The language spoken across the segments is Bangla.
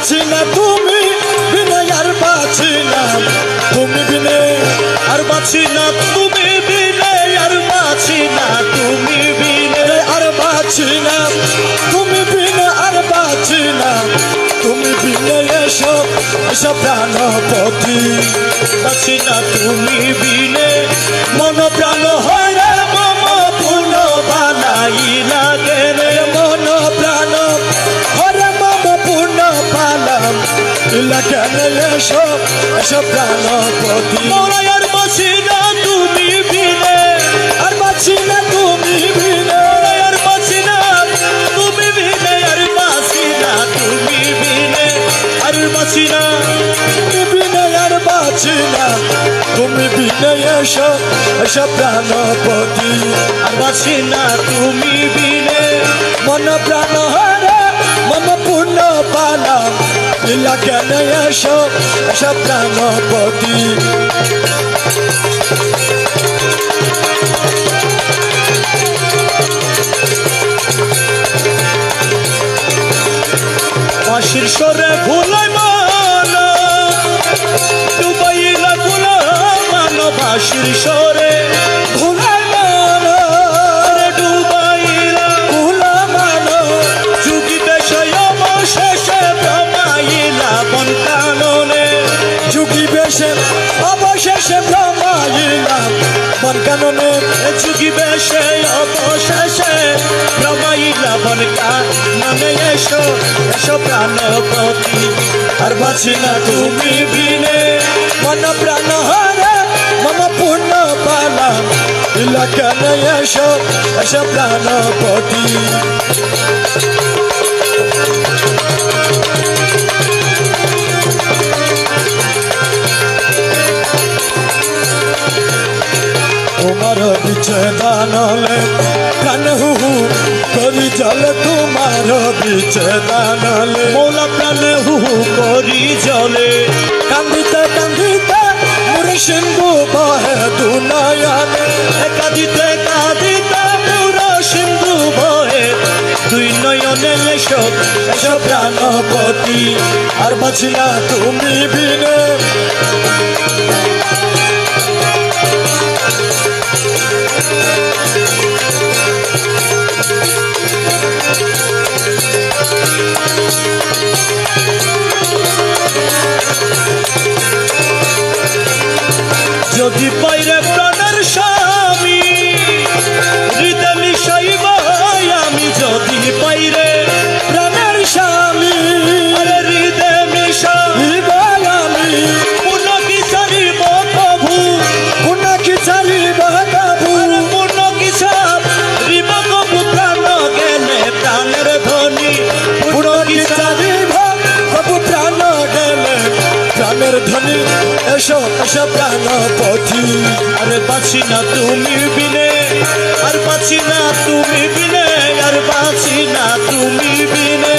বাঁচি না, তুমি বিনে আর বাঁচি না। তুমি বিনে আর বাঁচি না, তুমি বিনে আর বাঁচি না। তুমি বিনে আর বাঁচি না, তুমি বিনে আর বাঁচি না। তুমি বিনে এসো এসো প্রাণপতি বাঁচি না, তুমি বিনে মন প্রাণ হয় কেন এসো এসো প্রাণপতি মোরা আর বাঁচি না তুমি বিনে আর বাঁচি না তুমি বিনে মোরা আর বাঁচি না তুমি বিনে আর বাঁচি না তুমি বিনে আর বাঁচি না বিনে আর বাঁচি না তুমি বিনে এসো এসো প্রাণপতি আর বাঁচি না তুমি বিনে মন প্রাণ হরে মম পূর্ণ পালাম কেন এসো? এসো প্রাণপতি। বাঁশির সরে ভুলাই মানো ডুবাইলা ভুলা মানো বাঁশির সরে অবশেষে ভ্রমাইলাম মন কাননে যুগি বেশে অবশেষে। ভ্রমাইলা বন কাননে এসো এসো প্রাণপতি আর বাঁচি না তুমি বিনে। মন প্রাণ হরে মম পূর্ণ পালাম কেন এসো এসো প্রাণপতি জল তোমার বিচ্ছেদানলে মৌলা প্রাণে হু করি জলে। কান্দিতে কান্দিতে মুরে সিন্ধু বহে দুনয়নে। কাঁদিতে কাঁদিতে পুরো সিন্ধু বয়ে দুই নয়নে এসো এসো প্রাণপতি। আর বাঁচি না তুমি বিনে। যদি পাইরে প্রাণের স্বামী, হৃদয় মিশাইব আমি যদি স্বামী। হৃদয় মিশা, হৃদয় আমি। পূর্ণ বিচারিব প্রভু? পুনা কি চালিব বাবু আরে পূর্ণ প্রভু প্রাণ গেলে প্রাণের ধ্বনি পূর্ণ পুনা কি চালিব? ধ্বনি এসো এসো প্রাণপতি আরে বাঁচি না তুমি বিনে, আর বাঁচি না তুমি বিনে, আর বাঁচি না তুমি বিনে।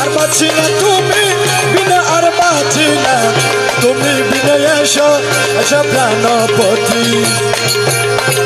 আর বাঁচি না তুমি বিনা, আর বাঁচি না তুমি বিনে। এসো এসো প্রাণপতি গৌসেদন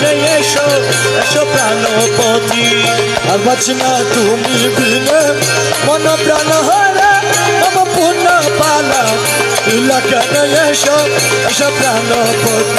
বিনে এসো এসো প্রাণপতি। আর বাঁচি না তুমি বিনে মন প্রাণ হরে মম পূর্ণ পালা। ইলাকান এসো এসো প্রাণপতি।